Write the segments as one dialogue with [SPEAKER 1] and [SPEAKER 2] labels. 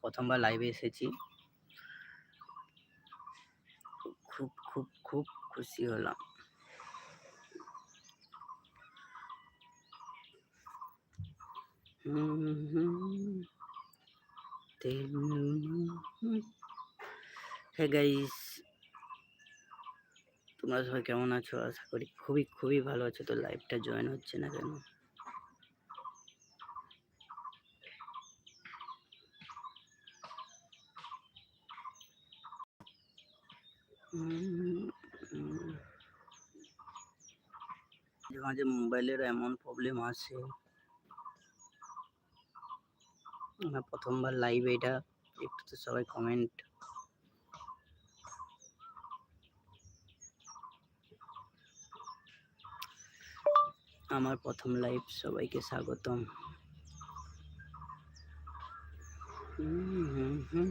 [SPEAKER 1] প্রথমবার লাইভে এসেছি। খুব খুব খুব খুশি হলাম। হে গাইস তোমরা সবাই কেমন আছো? আশা করি খুবই খুবই ভালো আছো। তো লাইভটা জয়েন হচ্ছে না কেন? মাঝে মোবাইলের এমন প্রবলেম আসে আমার প্রথমবার লাইভ এটা, একটু তো সবাই কমেন্ট আমার প্রথম লাইভ সবাইকে স্বাগতম। হুম হুম হুম।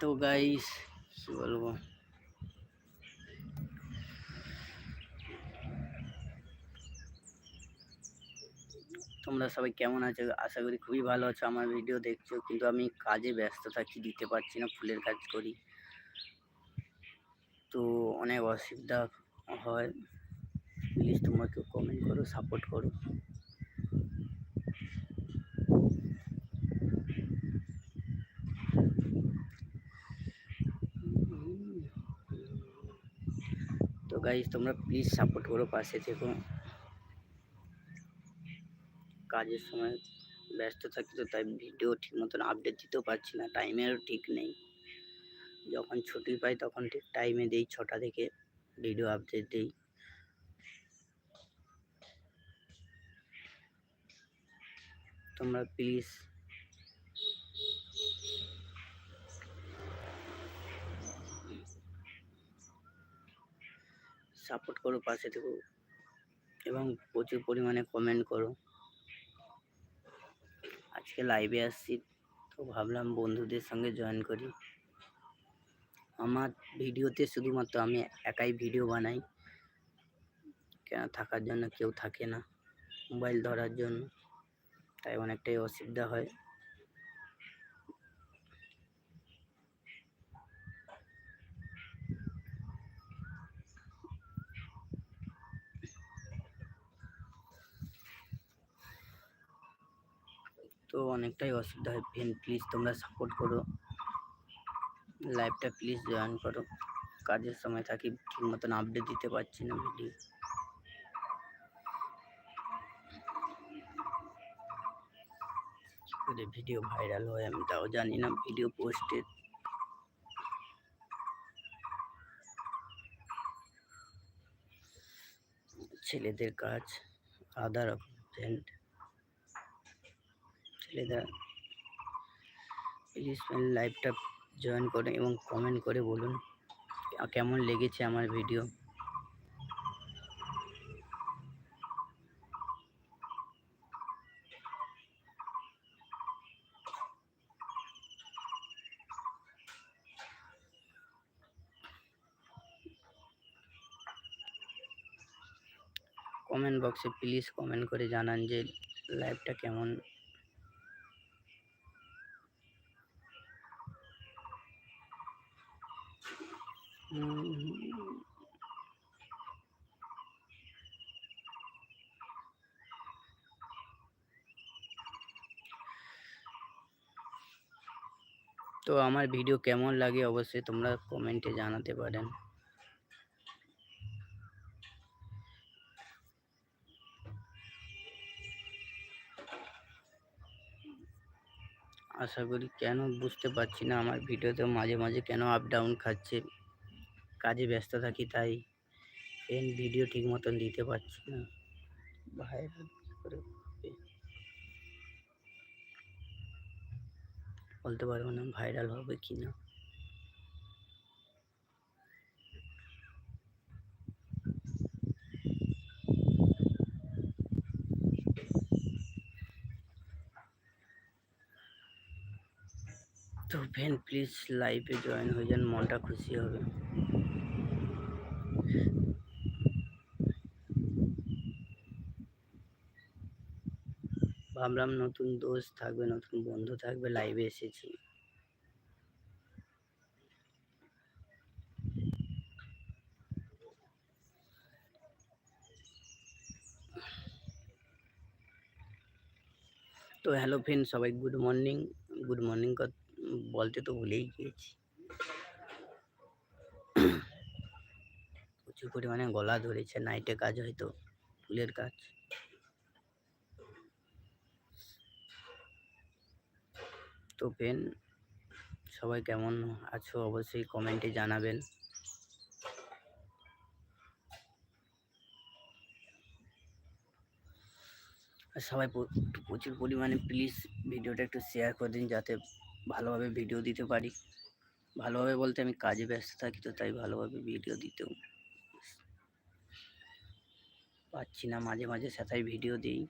[SPEAKER 1] তো গাইস কি বলব? তোমরা সবাই কেমন আছো? আশা করি খুবই ভালো আছো, আমার ভিডিও দেখছ, কিন্তু আমি কাজে ব্যস্ত থাকি, দিতে পারছি না, ফুলের কাজ করি। তো অনেক অসুবিধা হয়। প্লিজ তোমরা কেউ কমেন্ট করো সাপোর্ট করো তো গাইজ তোমরা প্লিজ সাপোর্ট করো পাশে থেকো। কাজের সময় ব্যস্ত থাকি তো, তাই ভিডিও ঠিক মতন আপডেট দিতেও পারছি না টাইমেরও ঠিক নেই। যখন ছুটি পাই তখন ঠিক টাইমে দিই, ছটা থেকে ভিডিও আপডেট দিই। তোমরা প্লিজ সাপোর্ট করো, পাশে থেকো এবং প্রচুর পরিমাণে কমেন্ট করো। আজকে লাইভে আসছি তো ভাবলাম বন্ধুদের সঙ্গে জয়েন করি। আমার ভিডিওতে শুধুমাত্র আমি একাই ভিডিও বানাই। কেন? থাকার জন্য কেউ থাকে না। মোবাইল ধরার জন্য। তাই অনেকটাই অসুবিধা হয়। তো অনেকটাই অসুবিধা হয়। ফ্রেন্ড প্লিজ তোমরা সাপোর্ট করো। লাইভটা প্লিজ জয়েন করো। কাজের সময় থাকি, ঠিক মতন আপডেট দিতে পারছি না ভিডিও করে ভিডিও ভাইরাল হয়, আমি তাও জানি না ভিডিও পোস্টের ছেলেদের কাজ আদার ফ্রেন্ড ছেলেরা প্লিজ লাইভটা জয়েন করে এবং কমেন্ট করে বলুন কেমন লেগেছে আমার ভিডিও কমেন্ট বক্সে প্লিজ কমেন্ট করে জানান যে লাইভটা কেমন তো আমার ভিডিও কেমন লাগে অবশ্যই তোমরা কমেন্টে জানাতে পারেন। আশা করি কেন বুঝতে পারছি না, আমার ভিডিওতে মাঝে মাঝে কেন আপ ডাউন খাচ্ছে। কাজে ব্যস্ত থাকি, তাই এন ভিডিও ঠিক মতন দিতে পারছি না। ভাইরাল বলতে পারব না ভাইরাল হবে কি না। তো ফ্রেন্ড প্লিজ লাইভে জয়েন হয়ে যান, মনটা খুশি হবে। ভাবলাম নতুন দোস্ত থাকবে, নতুন বন্ধু থাকবে লাইভে এসেছি। তো হ্যালো ফ্রেন্ড সবাই গুড মর্নিং গুড মর্নিং বলতে তো ভুলেই গিয়েছি। প্রচুর পরিমাণে গলা ধরেছে নাইটে কাজ হয়তো ফুলের কাজ। তো ফ্রেন্ড সবাই কেমন আছো অবশ্যই কমেন্টে জানাবেন। সবাই প্রচুর পরিমাণে প্লিজ ভিডিওটা একটু শেয়ার করে দিন যাতে ভালোভাবে ভিডিও দিতে পারি। ভালোভাবে বলতে আমি কাজে ব্যস্ত থাকি তো তাই ভালোভাবে ভিডিও দিতেও পাচ্ছি না, মাঝে মাঝে সেটাই ভিডিও দিই।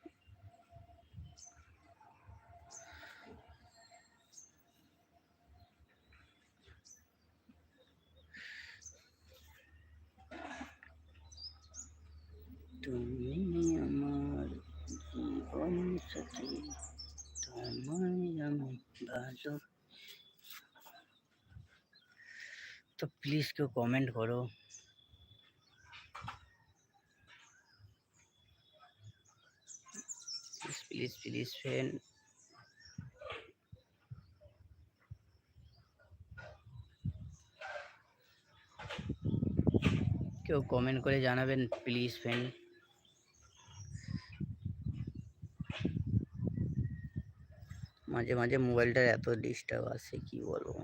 [SPEAKER 1] তুমি আমার জীবন সাথী তোমায় আমি ভালো তো প্লিজ কেউ কমেন্ট করো। প্লিজ প্লিজ প্লিজ ফ্রেন্ড কেউ কমেন্ট করে জানাবেন প্লিজ ফ্রেন্ড মাঝে মাঝে মোবাইলটার এত ডিস্টার্ব আসে কি বলব?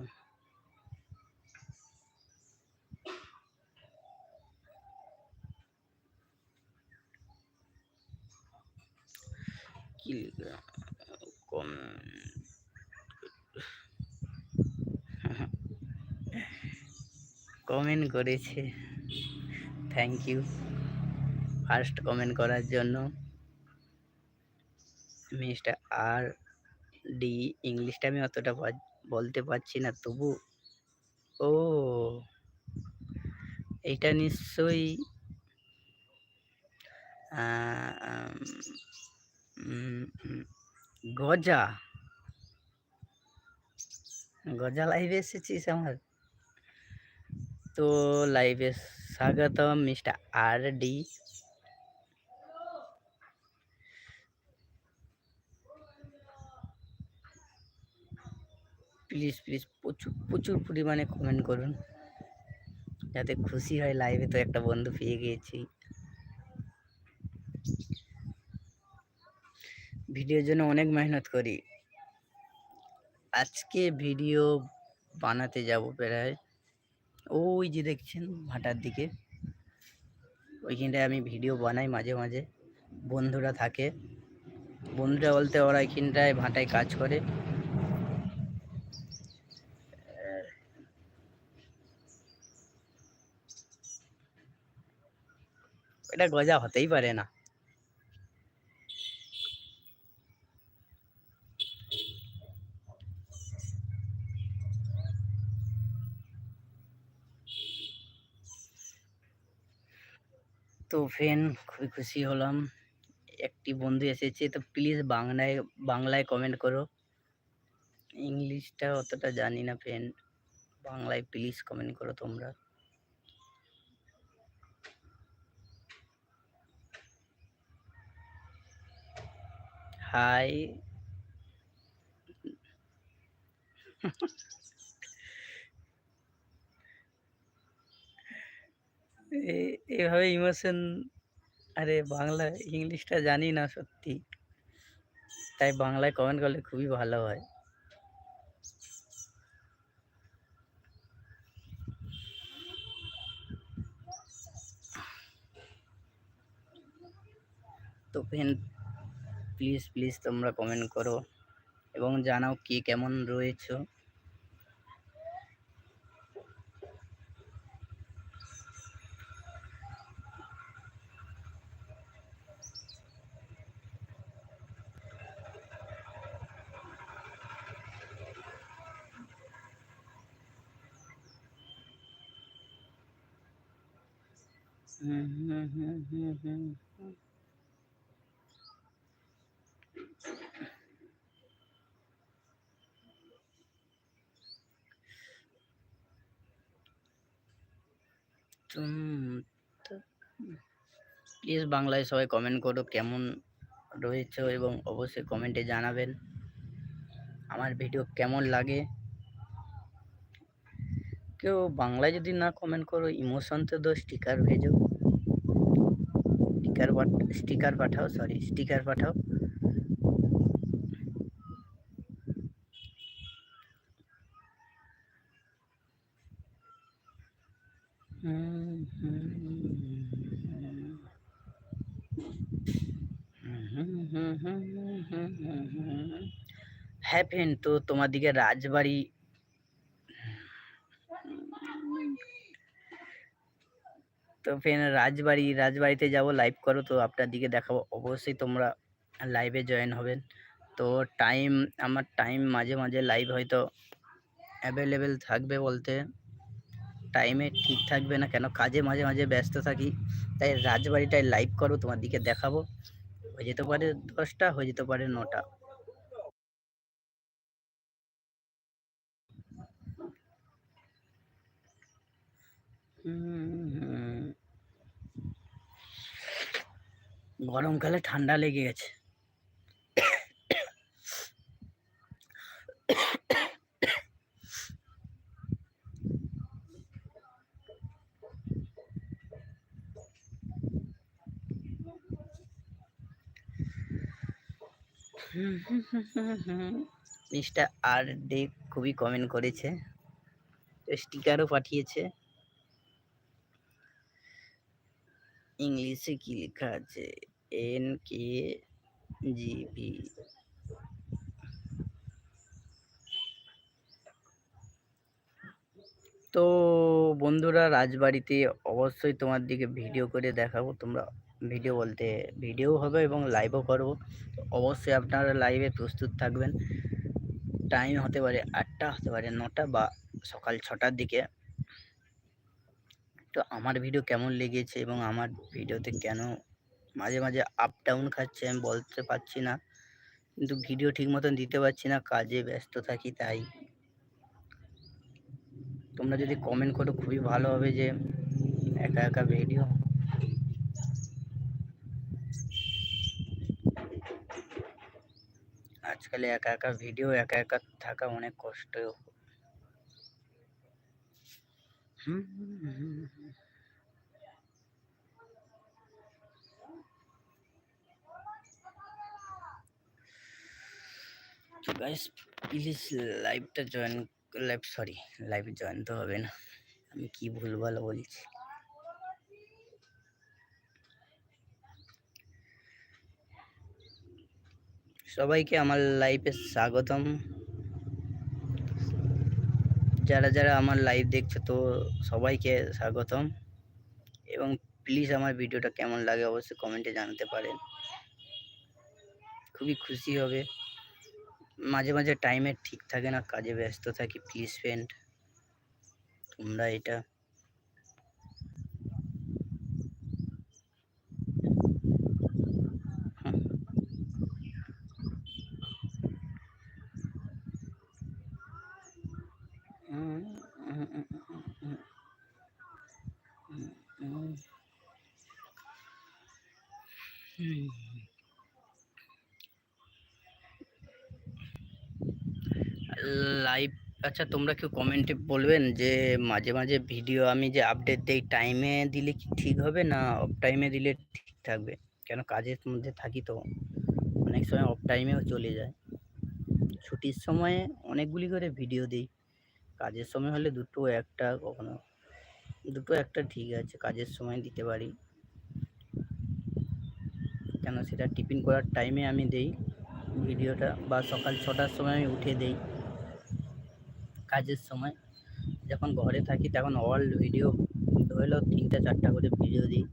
[SPEAKER 1] কি কম কমেন্ট করেছে। থ্যাংক ইউ ফার্স্ট কমেন্ট করার জন্য। মিস্টার আর ডি ইংলিশটা আমি অতটা বলতে পারছি না, তবু ও। এটা নিশ্চয়ই গজা। গজা লাইভে এসেছিস আমার? তো লাইভে স্বাগতম mister R D please please প্রচুর প্রচুর পরিমাণে কমেন্ট করুন। যাতে খুশি হয় লাইভে তো একটা বন্ধু পেয়ে গিয়েছি। ভিডিওর জন্য অনেক মেহনত করি। আজকে ভিডিও বানাতে যাব প্রায়। ওই যে দেখছেন ভাটার দিকে। ওইখানটায় আমি ভিডিও বানাই মাঝে মাঝে। বন্ধুরা থাকে। বন্ধুরা বলতে ওরা এখানটায় ভাটায় কাজ করে। এটা গজা হতেই পারে না। তো ফ্রেন্ড খুবই খুশি হলাম। একটি বন্ধু এসেছে, তো প্লিজ বাংলায় বাংলায় কমেন্ট করো। ইংলিশটা অতটা জানি না ফ্রেন্ড বাংলায় প্লিজ কমেন্ট করো তোমরা। ভাই এভাবে ইমোশন, আরে বাংলা ইংলিশটা জানি না সত্যি। তাই বাংলায় কমেন্ট করলে খুবই ভালো হয়। তো ফ্রেন্ড প্লিজ প্লিজ তোমরা কমেন্ট করো এবং জানাও কে কেমন রয়েছো হুম হুম হুম হুম হুম হুম। তুম প্লিজ বাংলায় সবাই কমেন্ট করো কেমন রয়েছে এবং অবশ্যই কমেন্টে জানাবেন। আমার ভিডিও কেমন লাগে? কেউ বাংলায় যদি না কমেন্ট করো ইমোশন তো স্টিকার ভেজো। স্টিকার স্টিকার পাঠাও সরি স্টিকার পাঠাও হুম, হুম, হ্যাঁ ফ্রেন্ড তো তোমার দিকে রাজবাড়ি। তো ফ্রেন্ড রাজবাড়ি, রাজবাড়িতে যাব লাইভ করো তো, আপনার দিকে দেখাবো। অবশ্যই তোমরা লাইভে জয়েন হবেন। তো টাইম আমার টাইম মাঝে মাঝে লাইভ হয়তো অ্যাভেলেবেল থাকবে বলতে টাইমে ঠিক থাকবে না। কেন কাজে মাঝে মাঝে ব্যস্ত থাকি, তাই রাজবাড়িটায় লাইভ করো, তোমার দিকে দেখাবো। হয়ে যেতে পারে দশটা, হয়ে যেতে পারে নটা। গরমকালে ঠান্ডা লেগে গেছে। মিস্টার আর ডে খুবই কমেন্ট করেছে। স্টিকারও পাঠিয়েছে। ইংলিশে কি লেখা আছে? এন কে জিবি তো বন্ধুরা, রাজবাড়িতে অবশ্যই তোমার দিকে ভিডিও করে দেখাবো। তোমরা ভিডিও বলতে ভিডিও হবে এবং লাইভও করব। অবশ্যই আপনারা লাইভে প্রস্তুত থাকবেন। টাইম হতে পারে আটটা, হতে পারে নটা বা সকাল ছটার দিকে। তো আমার ভিডিও কেমন লেগেছে এবং আমার ভিডিওতে কেন মাঝে মাঝে আপ ডাউন খাচ্ছে আমি বলতে পারছি না। কিন্তু ভিডিও ঠিক মতন দিতে পারছি না, কাজে ব্যস্ত থাকি তাই। তোমরা যদি কমেন্ট করো, খুবই ভালো হবে যে একা একা ভিডিও আজকাল একা একা ভিডিও একা একা থাকা অনেক কষ্ট তো গাইস প্লিজ লাইভটা join live sorry live join তো হবে না। আমি কি ভুলভাল বলছি? সবাইকে আমার লাইভে স্বাগতম। যারা যারা আমার লাইভ দেখছ তো সবাইকে স্বাগতম। এবং প্লিজ আমার ভিডিওটা কেমন লাগে অবশ্যই কমেন্টে জানাতে পারেন। খুবই খুশি হবে। মাঝে মাঝে টাইমের ঠিক থাকে না, কাজে ব্যস্ত থাকি প্লিজ ফ্রেন্ড তোমরা এটা লাইভ আচ্ছা তোমরা কেউ কমেন্টে বলবেন যে, মাঝে মাঝে ভিডিও আমি যে আপডেট দেই টাইমে দিলে কি ঠিক হবে না অফ টাইমে দিলে ঠিক থাকবে? কেন কাজের মধ্যে থাকি তো, অনেক সময় অফ টাইমেও চলে যায়। ছুটির সময়ে অনেকগুলি করে ভিডিও দিই। কাজের সময় হলে দুটো একটা কখনো, দুটো একটা ঠিক আছে, কাজের সময় দিতে পারি। কেন সেটা টিফিন করার টাইমে আমি দেই ভিডিওটা বা সকাল ছটার সময় আমি উঠে দেই। কাজের সময়। যখন ঘরে থাকি তখন অল ভিডিও ধরলেও তিনটা চারটা করে ভিডিও দিই।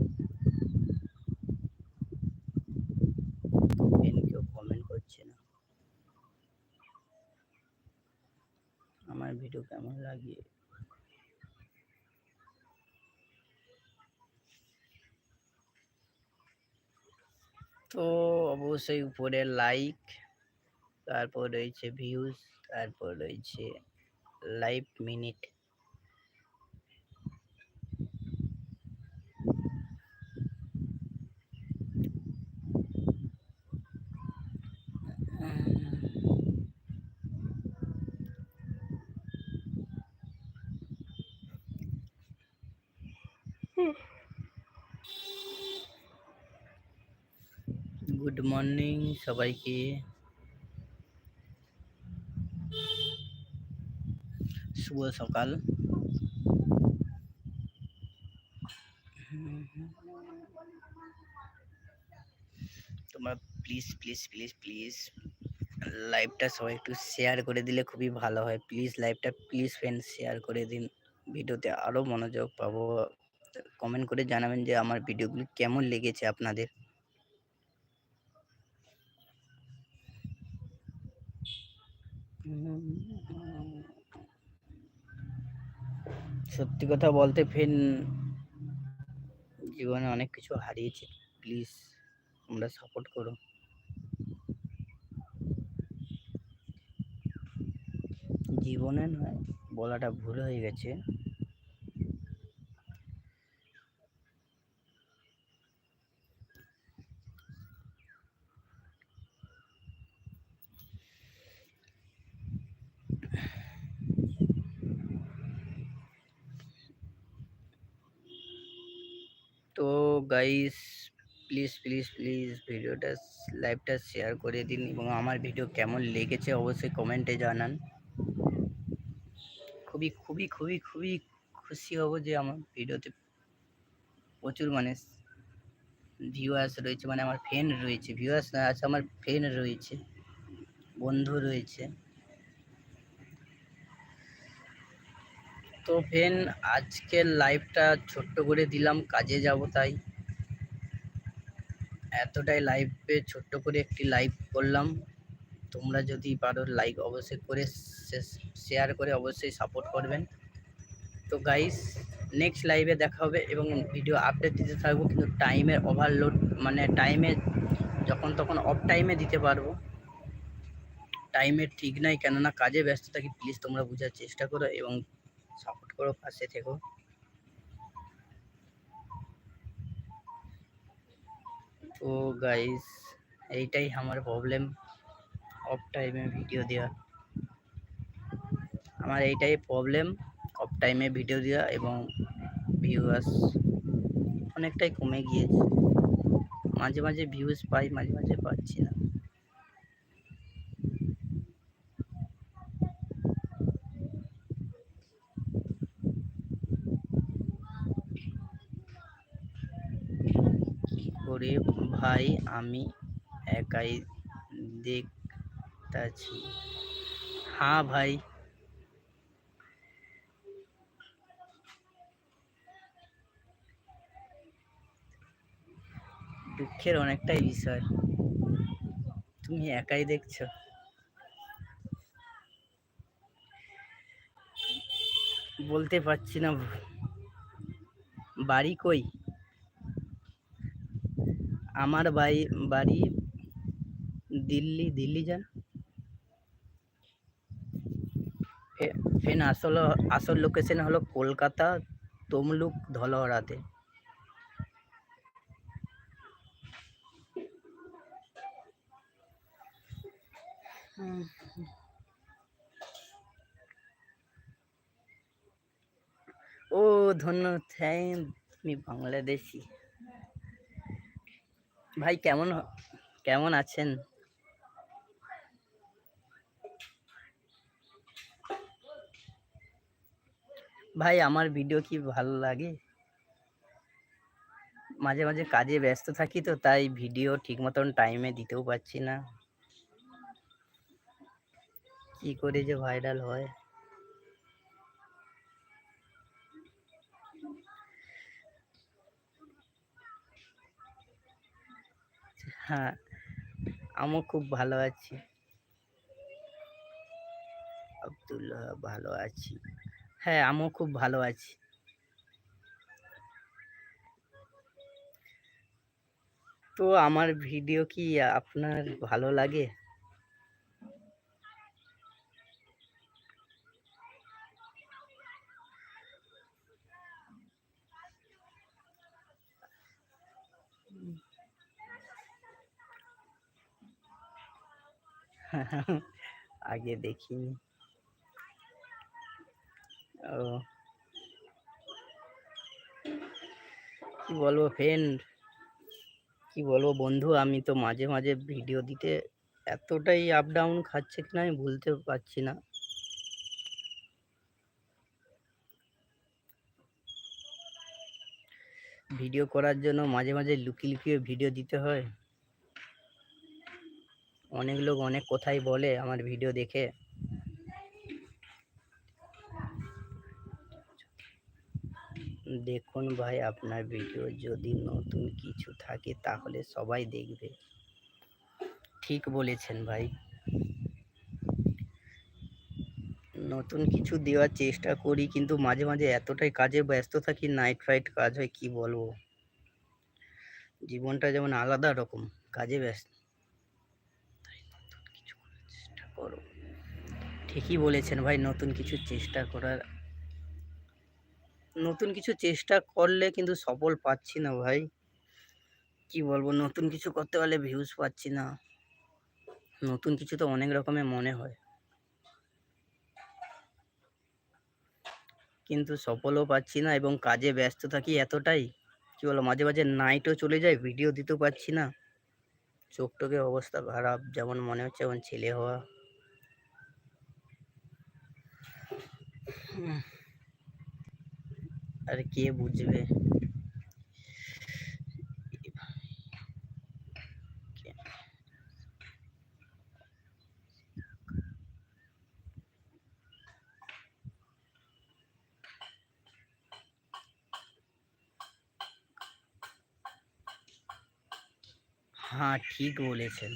[SPEAKER 1] কেউ কমেন্ট করছে না। আমার ভিডিও কেমন লাগে? তো অবশ্যই উপরে লাইক তারপর রয়েছে ভিউজ তারপর রয়েছে লাইভ মিনিট গুড মর্নিং সবাইকে শুভ সকাল। তোমরা প্লিজ প্লিজ প্লিজ প্লিজ লাইভটা সবাই একটু শেয়ার করে দিলে খুবই ভালো হয়। প্লিজ লাইভটা প্লিজ ফ্রেন্ড শেয়ার করে দিন। ভিডিওতে আরও মনোযোগ পাবো। কমেন্ট করে জানাবেন যে আমার ভিডিওগুলি কেমন লেগেছে আপনাদের। সত্যি কথা বলতে ফেন জীবনে অনেক কিছু হারিয়েছি। প্লিজ, তোমরা সাপোর্ট করো। জীবনে নয়, বলাটা ভুল হয়ে গেছে তো গাইস প্লিজ প্লিজ প্লিজ ভিডিওটা লাইভটা শেয়ার করে দিন এবং আমার ভিডিও কেমন লেগেছে অবশ্যই কমেন্টে জানান। খুবই খুবই খুবই খুবই খুশি হব যে আমার ভিডিওতে প্রচুর মানে ভিউয়ার্স রয়েছে মানে আমার ফ্রেন্ড রয়েছে ভিউয়ার্স না আছে আমার ফ্রেন্ড রয়েছে, বন্ধু রয়েছে। তো ফেন আজকের লাইভটা ছোট্ট করে দিলাম, কাজে যাব তাই। এতটাই লাইভে ছোট্ট করে একটি লাইভ করলাম। তোমরা যদি পারো লাইক অবশ্যই করে শেয়ার করে অবশ্যই সাপোর্ট করবেন। তো গাইস নেক্সট লাইভে দেখা হবে এবং ভিডিও আপডেট দিতে থাকব, কিন্তু টাইমের ওভারলোড মানে টাইমে যখন তখন অফ টাইমে দিতে পারব। টাইমের ঠিক নাই, কেননা কাজে ব্যস্ত থাকি প্লিজ তোমরা বোঝার চেষ্টা করো এবং সাপোর্ট করো, পাশে থেকো। তো গাইস এইটাই আমার প্রবলেম অফ টাইমে ভিডিও দেওয়া। আমার এইটাই প্রবলেম অফ টাইমে ভিডিও দেওয়া এবং ভিউয়ার্স অনেকটাই কমে গিয়েছে। মাঝে মাঝে ভিউজ পাই, মাঝে মাঝে পাচ্ছি না। করে, ভাই, আমি একাই দেখতাছি। হ্যাঁ ভাই। দুঃখের অনেকটাই বিষয়। তুমি একাই দেখছ? বলতে পারছি না, বাড়ি কই? আমার বাড়ি বাড়ি দিল্লি দিল্লি যান। ফেন আসল আসল লোকেশন হলো কলকাতা, তমলুক ধলহরাতে ও ধন্য, থ্যাংক আমি বাংলাদেশি। ভাই, কেমন কেমন আছেন? ভাই, আমার ভিডিও কি ভালো লাগে? মাঝে মাঝে কাজে ব্যস্ত থাকি তো, তাই ভিডিও ঠিক মতন টাইমে দিতেও পারছি না। কি করে যে ভাইরাল হয়। হ্যাঁ আমিও খুব ভালো আছি। আব্দুল্লাহ, ভালো আছি। হ্যাঁ আমিও খুব ভালো আছি। তো আমার ভিডিও কি আপনার ভালো লাগে? আগে দেখিনি। ও। কি বলব ফ্রেন্ড কি বলব বন্ধু? আমি তো মাঝে মাঝে ভিডিও দিতে এতটাই আপ ডাউন খাচ্ছে কিনা আমি ভুলতে পারছি না। ভিডিও করার জন্য মাঝে মাঝে লুকিয়ে লুকিয়ে ভিডিও দিতে হয়। অনেক লোক অনেক কথাই বলে আমার ভিডিও দেখে। দেখুন ভাই, আপনার ভিডিও যদি নতুন কিছু থাকে তাহলে সবাই দেখবে। ঠিক বলেছেন ভাই। নতুন কিছু দেওয়ার চেষ্টা করি কিন্তু মাঝে মাঝে এতটাই কাজে ব্যস্ত থাকি নাইট ফাইট কাজ হয়, কি বলব? জীবনটা যেমন আলাদা রকম, কাজে ব্যস্ত তাই নতুন কিছু করার চেষ্টা করো। ঠিকই বলেছেন ভাই, নতুন কিছু চেষ্টা করার, নতুন কিছু চেষ্টা করলে কিন্তু সফল পাচ্ছি না ভাই। কি বলব, নতুন কিছু করতে পারলে ভিউজ পাচ্ছি না। নতুন কিছু তো অনেক রকমের মনে হয়। কিন্তু সফলও পাচ্ছি না এবং কাজে ব্যস্ত থাকি এতটাই। কি বলো মাঝে মাঝে নাইটও চলে যায় ভিডিও দিতেও পারছি না। চোখ টোকের অবস্থা খারাপ, যেমন মনে হচ্ছে, যেমন ছেলে হওয়া। আর কে বুঝবে হ্যাঁ ঠিক বলেছেন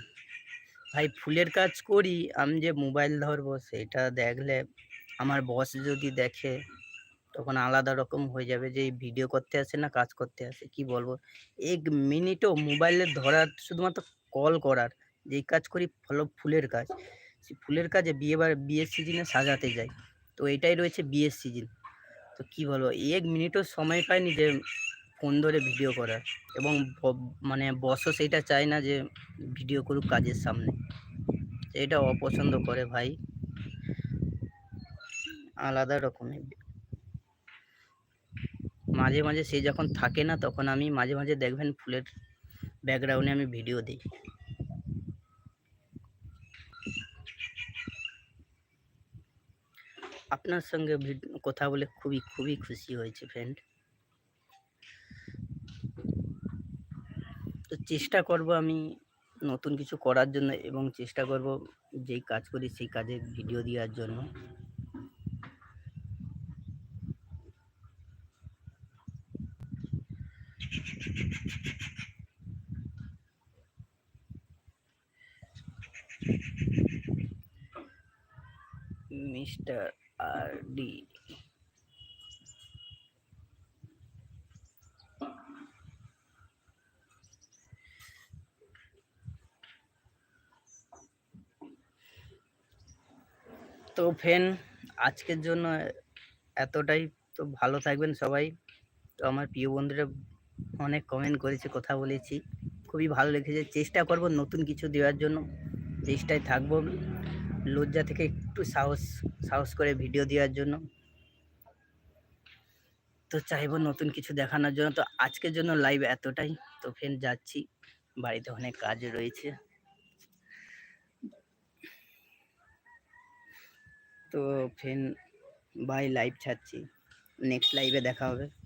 [SPEAKER 1] ভাই, ফুলের কাজ করি, আমি যে মোবাইল ধরবো, সেটা দেখলে আমার বস যদি দেখে, তখন আলাদা রকম হয়ে যাবে যে ভিডিও করতে আসে না, কাজ করতে আসে কি বলব? এক মিনিটও মোবাইলে ধরার শুধুমাত্র কল করার যেই কাজ করি ফলো ফুলের কাজ। সেই ফুলের কাজে বিয়ে বিয়ের সিজনে সাজাতে যাই। তো এটাই রয়েছে বিয়ের সিজন তো কি বলব, এক মিনিটও সময় পাইনি যে ফোন ধরে ভিডিও করার। এবং মানে বসও সেটা চায় না যে ভিডিও করুক কাজের সামনে। এটা অপছন্দ করে ভাই। আলাদা রকমের। মাঝে মাঝে সে যখন থাকে না, তখন আমি মাঝে মাঝে দেখবেন ফুলের ব্যাকগ্রাউন্ডে আমি ভিডিও দিই। আপনার সঙ্গে কথা বলে খুবই খুবই খুশি হয়েছে ফ্রেন্ড তো চেষ্টা করব আমি নতুন কিছু করার জন্য এবং চেষ্টা করব যেই কাজ করি সেই কাজের ভিডিও দেওয়ার জন্য। মিস্টার আর ডি তো ফ্রেন্ড আজকের জন্য এতটাই। তো ভালো থাকবেন সবাই। তো আমার প্রিয় বন্ধুরা অনেক কমেন্ট করেছে, কথা বলেছি। খুবই ভালো লেগেছে। চেষ্টা করব নতুন কিছু দেওয়ার জন্য। চেষ্টায় থাকব। লজ্জা থেকে একটু সাহস সাহস করে ভিডিও দেওয়ার জন্য। তো চাইব নতুন কিছু দেখানোর জন্য। তো আজকের জন্য লাইভ এতটাই। তো ফের যাচ্ছি। বাড়িতে অনেক কাজ রয়েছে। তো ফেন বাই লাইভ ছাড়ছি। নেক্সট লাইভে দেখা হবে।